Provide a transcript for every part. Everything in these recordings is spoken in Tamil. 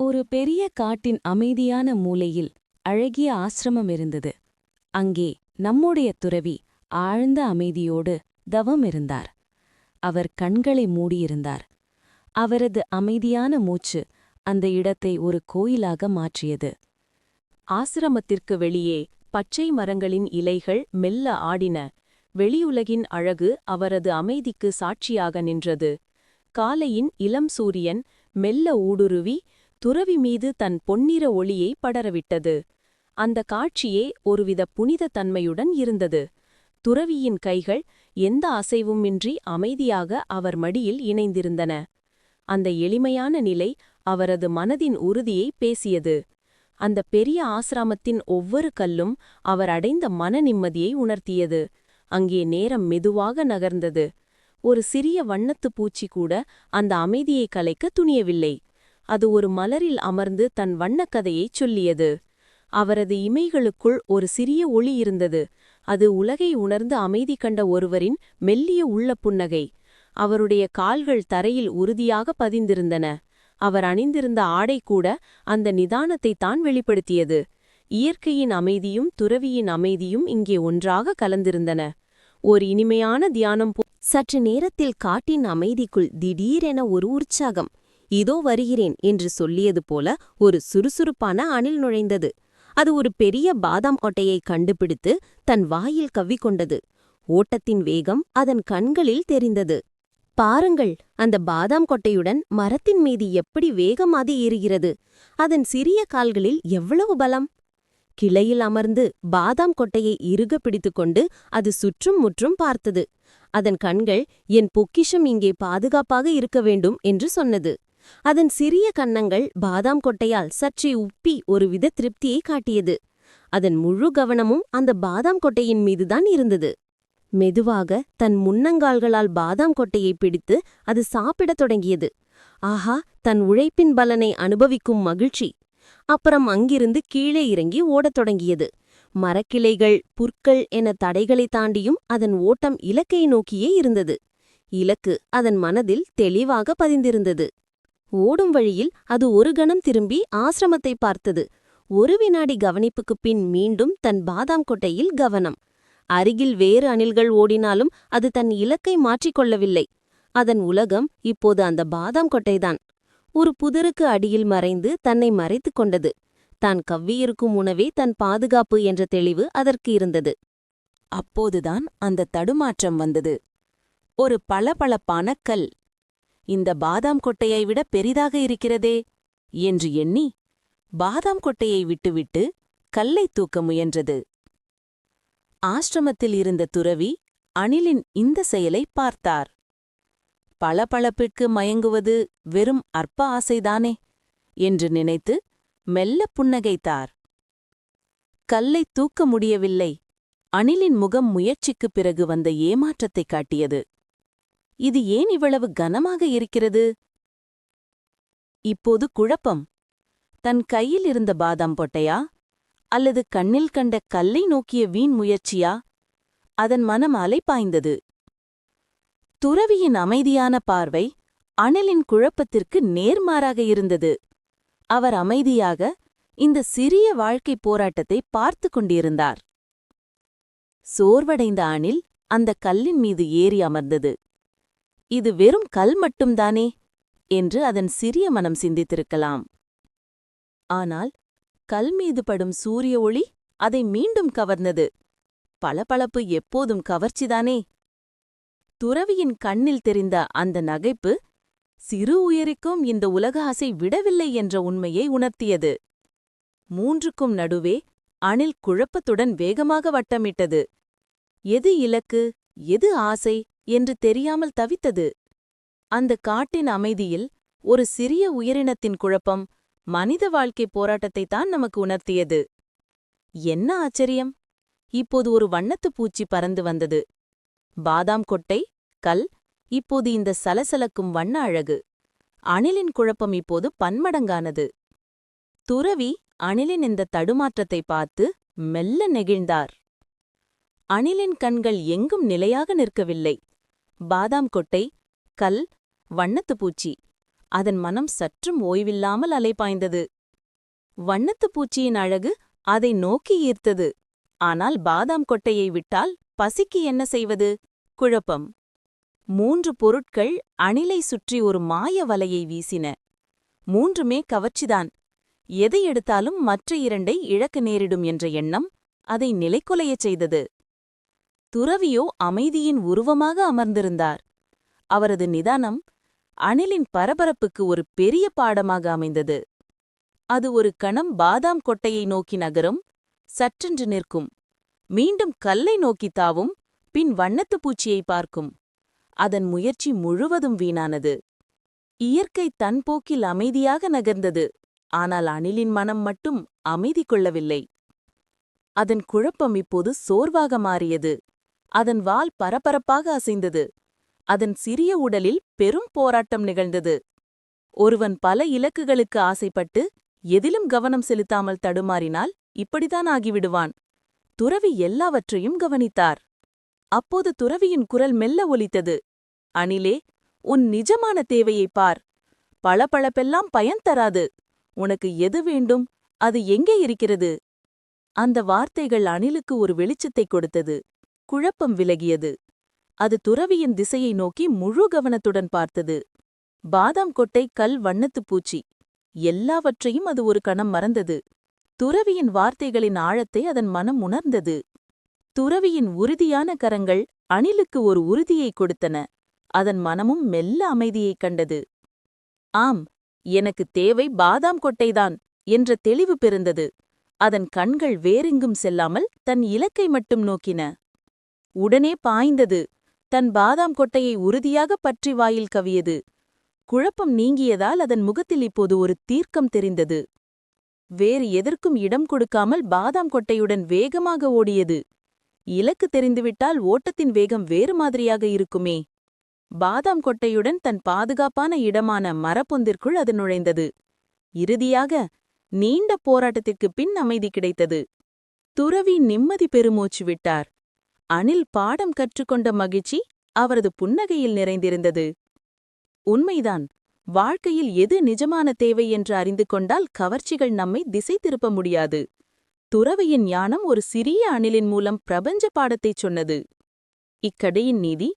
ஒரு பெரிய காட்டின் அமைதியான மூலையில் அழகிய ஆசிரமம் இருந்தது. அங்கே நம்முடைய துறவி ஆழ்ந்த அமைதியோடு தவம் இருந்தார். அவர் கண்களை மூடியிருந்தார். அவரது அமைதியான மூச்சு அந்த இடத்தை ஒரு கோயிலாக மாற்றியது. ஆசிரமத்திற்கு வெளியே பச்சை மரங்களின் இலைகள் மெல்ல ஆடின வெளியுலகின் அழகு அவரது அமைதிக்கு சாட்சியாக நின்றது. காலையின் இளம் சூரியன் மெல்ல ஊடுருவி துறவி மீது தன் பொன்னிற ஒளியை படரவிட்டது. அந்த காட்சியே ஒருவித புனித தன்மையுடன் இருந்தது. துறவியின் கைகள் எந்த அசைவுமின்றி அமைதியாக அவர் மடியில் இணைந்திருந்தன. அந்த எளிமையான நிலை அவரது மனதின் உறுதியை பேசியது. அந்த பெரிய ஆசிரமத்தின் ஒவ்வொரு கல்லும் அவர் அடைந்த மன நிம்மதியை உணர்த்தியது. அங்கே நேரம் மெதுவாக நகர்ந்தது. ஒரு சிறிய வண்ணத்துப் பூச்சி கூட அந்த அமைதியை கலைக்க துணியவில்லை. அது ஒரு மலரில் அமர்ந்து தன் வண்ணக்கதையைச் சொல்லியது. அவரது இமைகளுக்குள் ஒரு சிறிய ஒளி இருந்தது. அது உலகை உணர்ந்து அமைதி கண்ட ஒருவரின் மெல்லிய உள்ள புன்னகை. அவருடைய கால்கள் தரையில் உறுதியாக பதிந்திருந்தன. அவர் அணிந்திருந்த ஆடை கூட அந்த நிதானத்தை தான் வெளிப்படுத்தியது. இயற்கையின் அமைதியும் துறவியின் அமைதியும் இங்கே ஒன்றாக கலந்திருந்தன. ஒரு இனிமையான தியானம் போ சற்று நேரத்தில் காட்டின் அமைதிக்குள் திடீரென ஒரு உற்சாகம். இதோ வருகிறேன் என்று சொல்லியது போல ஒரு சுறுசுறுப்பான அணில் நுழைந்தது. அது ஒரு பெரிய பாதாம் கொட்டையை கண்டுபிடித்து தன் வாயில் கவ்விக்கொண்டது. ஓட்டத்தின் வேகம் அதன் கண்களில் தெரிந்தது. பாருங்கள் அந்த பாதாம் கொட்டையுடன் மரத்தின் மீது எப்படி வேகமாக ஏறுகிறது? அதன் சிறிய கால்களில் எவ்வளவு பலம்? கிளையில் அமர்ந்து பாதாம் கொட்டையை இறுக பிடித்துக்கொண்டு அது சுற்றும் முற்றும் பார்த்தது. அதன் கண்கள் என் பொக்கிஷம் இங்கே பாதுகாப்பாக இருக்க வேண்டும் என்று சொன்னது. அதன் சிறிய கன்னங்கள் பாதாம் கொட்டையால் சற்றே உப்பி ஒருவித திருப்தியை காட்டியது. அதன் முழு கவனமும் அந்த பாதாம் கொட்டையின் மீதுதான் இருந்தது. மெதுவாக தன் முன்னங்கால்களால் பாதாம் கொட்டையை பிடித்து அது சாப்பிடத் தொடங்கியது. ஆஹா தன் உழைப்பின் பலனை அனுபவிக்கும் மகிழ்ச்சி. அப்புறம் அங்கிருந்து கீழே இறங்கி ஓடத் தொடங்கியது. மரக்கிளைகள் புற்கள் என தடைகளை தாண்டியும் அதன் ஓட்டம் இலக்கை நோக்கியே இருந்தது. இலக்கு அதன் மனதில் தெளிவாக பதிந்திருந்தது. ஓடும் வழியில் அது ஒரு கணம் திரும்பி ஆசிரமத்தை பார்த்தது. ஒரு வினாடி கவனிப்புக்குப் பின் மீண்டும் தன் பாதாம் கொட்டையில் கவனம். அருகில் வேறு அணில்கள் ஓடினாலும் அது தன் இலக்கை மாற்றிக்கொள்ளவில்லை அதன் உலகம் இப்போது அந்த பாதாம் கொட்டைதான். ஒரு புதருக்கு அடியில் மறைந்து தன்னை மறைத்துக் கொண்டது. தான் கவ்வியிருக்கும் உணவே தன் பாதுகாப்பு என்ற தெளிவு அதற்கு இருந்தது. அப்போதுதான் அந்த தடுமாற்றம் வந்தது. ஒரு பளபளப்பான கல் இந்த பாதாம் கொட்டையை விட பெரிதாக இருக்கிறதே என்று எண்ணி பாதாம் கொட்டையை விட்டுவிட்டு கல்லை தூக்க முயன்றது. ஆசிரமத்தில் இருந்த துறவி அணிலின் இந்த செயலை பார்த்தார். பளபளப்பிற்கு மயங்குவது வெறும் அற்ப ஆசைதானே என்று நினைத்து மெல்ல புன்னகைத்தார். கல்லை தூக்க முடியவில்லை. அணிலின் முகம் முயற்சிக்குப் பிறகு வந்த ஏமாற்றத்தைக் காட்டியது. இது ஏன் இவ்வளவு கனமாக இருக்கிறது? இப்போது குழப்பம். தன் கையில் இருந்த பாதாம் பொட்டையா? அல்லது கண்ணில் கண்ட கல்லை நோக்கிய வீண் முயற்சியா? அதன் மனம் அலைப்பாய்ந்தது. துறவியின் அமைதியான பார்வை அணிலின் குழப்பத்திற்கு நேர்மாறாக இருந்தது. அவர் அமைதியாக இந்த சிறிய வாழ்க்கை போராட்டத்தை பார்த்து கொண்டிருந்தார். சோர்வடைந்த அணில் அந்த கல்லின் மீது ஏறி அமர்ந்தது. இது வெறும் கல் மட்டும்தானே? என்று அதன் சிறிய மனம் சிந்தித்திருக்கலாம். ஆனால் கல் மீது படும் சூரிய ஒளி அதை மீண்டும் கவர்ந்தது. பளபளப்பு எப்போதும் கவர்ச்சிதானே? துறவியின் கண்ணில் தெரிந்த அந்த நகைப்பு சிறு உயிரிக்கும் இந்த உலக ஆசை விடவில்லை என்ற உண்மையை உணர்த்தியது. மூன்றுக்கும் நடுவே அணில் குழப்பத்துடன் வேகமாக வட்டமிட்டது. எது இலக்கு? எது ஆசை? என்று தெரியாமல் தவித்தது. அந்த காட்டின் அமைதியில் ஒரு சிறிய உயிரினத்தின் குழப்பம் மனித வாழ்க்கை போராட்டத்தைத் தான் நமக்கு உணர்த்தியது. என்ன ஆச்சரியம்? இப்போது ஒரு வண்ணத்துப் பூச்சி பறந்து வந்தது. பாதாம் கொட்டை கல் இப்போது இந்த சலசலக்கும் வண்ண அழகு. அணிலின் குழப்பம் இப்போது பன்மடங்கானது. துறவி அணிலின் இந்த தடுமாற்றத்தை பார்த்து மெல்ல நெகிழ்ந்தார். அணிலின் கண்கள் எங்கும் நிலையாக நிற்கவில்லை. பாதாம் கொட்டை கல் வண்ணத்துப் பூச்சி. அதன் மனம் சற்றும் ஓய்வில்லாமல் அலைபாய்ந்தது வண்ணத்துப் பூச்சியின் அழகு அதை நோக்கி ஈர்த்தது. ஆனால் பாதாம் கொட்டையை விட்டால் பசிக்கு என்ன செய்வது? குழப்பம். மூன்று பொருட்கள் அணிலை சுற்றி ஒரு மாய வலையை வீசின. மூன்றுமே கவர்ச்சிதான். எதை எடுத்தாலும் மற்ற இரண்டை இழக்க நேரிடும் என்ற எண்ணம் அதை நிலைக்குலையச் செய்தது. துறவியோ அமைதியின் உருவமாக அமர்ந்திருந்தார். அவரது நிதானம் அணிலின் பரபரப்புக்கு ஒரு பெரிய பாடமாக அமைந்தது. அது ஒரு கணம் பாதாம் கொட்டையை நோக்கி நகரும் சற்றென்று நிற்கும். மீண்டும் கல்லை நோக்கி தாவும் பின் வண்ணத்துப் பூச்சியை பார்க்கும். அதன் முயற்சி முழுவதும் வீணானது. இயற்கை தன் போக்கில் அமைதியாக நகர்ந்தது. ஆனால் அணிலின் மனம் மட்டும் அமைதி கொள்ளவில்லை. அதன் குழப்பம் இப்போது சோர்வாக மாறியது. அதன் வால் பரபரப்பாக அசைந்தது. அதன் சிறிய உடலில் பெரும் போராட்டம் நிகழ்ந்தது. ஒருவன் பல இலக்குகளுக்கு ஆசைப்பட்டு எதிலும் கவனம் செலுத்தாமல் தடுமாறினால் இப்படித்தான் ஆகிவிடுவான். துறவி எல்லாவற்றையும் கவனித்தார். அப்போது துறவியின் குரல் மெல்ல ஒலித்தது. அணிலே உன் நிஜமான தேவையைப் பார். பளபளப்பெல்லாம் பயன் தராது. உனக்கு எது வேண்டும்? அது எங்கே இருக்கிறது? அந்த வார்த்தைகள் அணிலுக்கு ஒரு வெளிச்சத்தைக் கொடுத்தது. குழப்பம் விலகியது. அது துறவியின் திசையை நோக்கி முழு கவனத்துடன் பார்த்தது. பாதாம் கொட்டை கல் வண்ணத்துப் பூச்சி. எல்லாவற்றையும் அது ஒரு கணம் மறந்தது. துறவியின் வார்த்தைகளின் ஆழத்தை அதன் மனம் உணர்ந்தது. துறவியின் உறுதியான கரங்கள் அணிலுக்கு ஒரு உறுதியைக் கொடுத்தன. அதன் மனமும் மெல்ல அமைதியைக் கண்டது. ஆம் எனக்கு தேவை பாதாம் கொட்டைதான் என்ற தெளிவு பிறந்தது அதன் கண்கள் வேறெங்கும் செல்லாமல் தன் இலக்கை மட்டும் நோக்கின. உடனே பாய்ந்தது. தன் பாதாம் கொட்டையை உறுதியாக பற்றி வாயில் கவியது. குழப்பம் நீங்கியதால் அதன் முகத்தில் இப்போது ஒரு தீர்க்கம் தெரிந்தது. வேறு எதற்கும் இடம் கொடுக்காமல் பாதாம் கொட்டையுடன் வேகமாக ஓடியது. இலக்கு தெரிந்துவிட்டால் ஓட்டத்தின் வேகம் வேறு மாதிரியாக இருக்குமே. பாதாம் கொட்டையுடன் தன் பாதுகாப்பான இடமான மரப்பொந்திற்குள் அது நுழைந்தது. இறுதியாக நீண்ட போராட்டத்திற்குப் பின் அமைதி கிடைத்தது. துறவி நிம்மதி பெருமூச்சு விட்டார். அணில் பாடம் கற்றுக்கொண்ட மகிழ்ச்சி அவரது புன்னகையில் நிறைந்திருந்தது. உண்மைதான். வாழ்க்கையில் எது நிஜமான தேவை என்று அறிந்து கொண்டால் கவர்ச்சிகள் நம்மை திசை திருப்ப முடியாது. துறவையின் ஞானம் ஒரு சிறிய அணிலின் மூலம் பிரபஞ்ச பாடத்தைச் சொன்னது. இக்கடையின் நீதி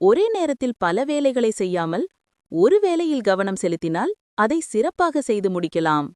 ஒரே நேரத்தில் பல வேலைகளை செய்யாமல் ஒரு வேலையில் கவனம் செலுத்தினால் அதை சிறப்பாக செய்து முடிக்கலாம்.